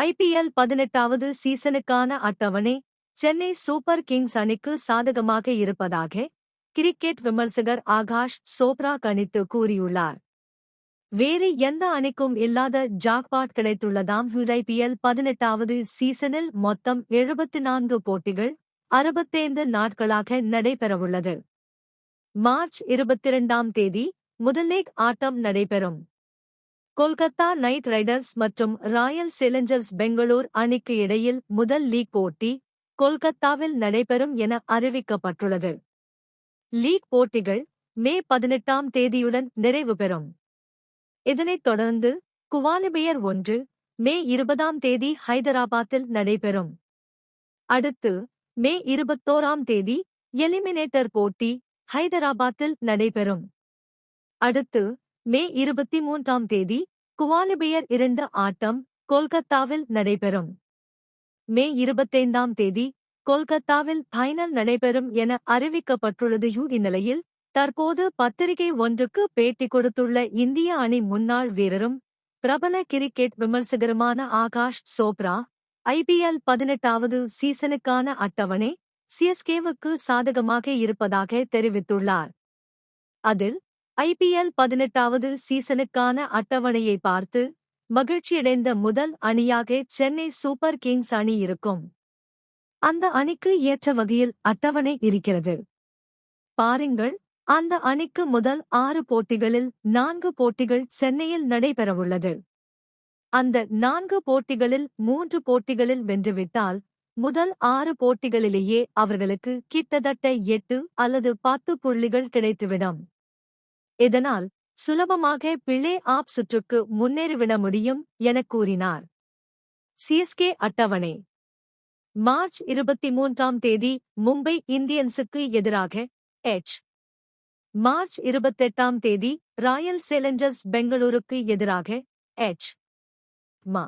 IPL பதினெட்டாவது சீசனுக்கான அட்டவணை சென்னை சூப்பர் கிங்ஸ் அணிக்கு சாதகமாக இருப்பதாக கிரிக்கெட் விமர்சகர் ஆகாஷ் சோப்ரா கணித்து கூறியுள்ளார். வேறு எந்த அணிக்கும் இல்லாத ஜாக்பாட் கிடைத்துள்ளதாம் ஐபிஎல் பதினெட்டாவது சீசனில் மொத்தம் எழுபத்தி நான்கு போட்டிகள் அறுபத்தைந்து நாட்களாக நடைபெறவுள்ளது. மார்ச் இருபத்திரண்டாம் தேதி முதல் லீக் ஆட்டம் நடைபெறும். கொல்கத்தா நைட் ரைடர்ஸ் மற்றும் ராயல் சேலஞ்சர்ஸ் பெங்களூர் அணிக்கு இடையில் முதல் லீக் போட்டி கொல்கத்தாவில் நடைபெறும் என அறிவிக்கப்பட்டுள்ளது. லீக் போட்டிகள் மே பதினெட்டாம் தேதியுடன் நிறைவு பெறும். இதனைத் தொடர்ந்து குவாலிபியர் ஒன்று மே இருபதாம் தேதி ஹைதராபாத்தில் நடைபெறும். அடுத்து மே இருபத்தோராம் தேதி எலிமினேட்டர் போட்டி ஹைதராபாத்தில் நடைபெறும். அடுத்து மே இருபத்தி மூன்றாம் தேதி குவாலிபியர் இரண்டு ஆட்டம் கொல்கத்தாவில் நடைபெறும். மே இருபத்தைந்தாம் தேதி கொல்கத்தாவில் ஃபைனல் நடைபெறும் என அறிவிக்கப்பட்டுள்ளது. இந்நிலையில் தற்போது பத்திரிகை ஒன்றுக்கு பேட்டி கொடுத்துள்ள இந்திய அணி முன்னாள் வீரரும் பிரபல கிரிக்கெட் விமர்சகருமான ஆகாஷ் சோப்ரா ஐபிஎல் பதினெட்டாவது சீசனுக்கான அட்டவணை சிஎஸ்கேவுக்கு சாதகமாக இருப்பதாக தெரிவித்துள்ளார். அதில் ஐபிஎல் பதினெட்டாவது சீசனுக்கான அட்டவணையை பார்த்து மகிழ்ச்சியடைந்த முதல் அணியாக சென்னை சூப்பர் கிங்ஸ் அணி இருக்கும். அந்த அணிக்கு ஏற்ற வகையில் அட்டவணை இருக்கிறது. பாருங்கள் அந்த அணிக்கு முதல் ஆறு போட்டிகளில் நான்கு போட்டிகள் சென்னையில் நடைபெறவுள்ளது. அந்த நான்கு போட்டிகளில் மூன்று போட்டிகளில் வென்றுவிட்டால் முதல் ஆறு போட்டிகளிலேயே அவர்களுக்கு கிட்டத்தட்ட எட்டு அல்லது பத்து புள்ளிகள் கிடைத்துவிடும். இதனால் சுலபமாக பிளே ஆப் சுற்றுக்கு முன்னேறிவிட முடியும் எனக் கூறினார். சிஎஸ்கே அட்டவணை. மார்ச் இருபத்தி மூன்றாம் தேதி மும்பை இந்தியன்ஸுக்கு எதிராக எச். மார்ச் இருபத்தெட்டாம் தேதி ராயல் சேலஞ்சர்ஸ் பெங்களூருக்கு எதிராக எச். மா.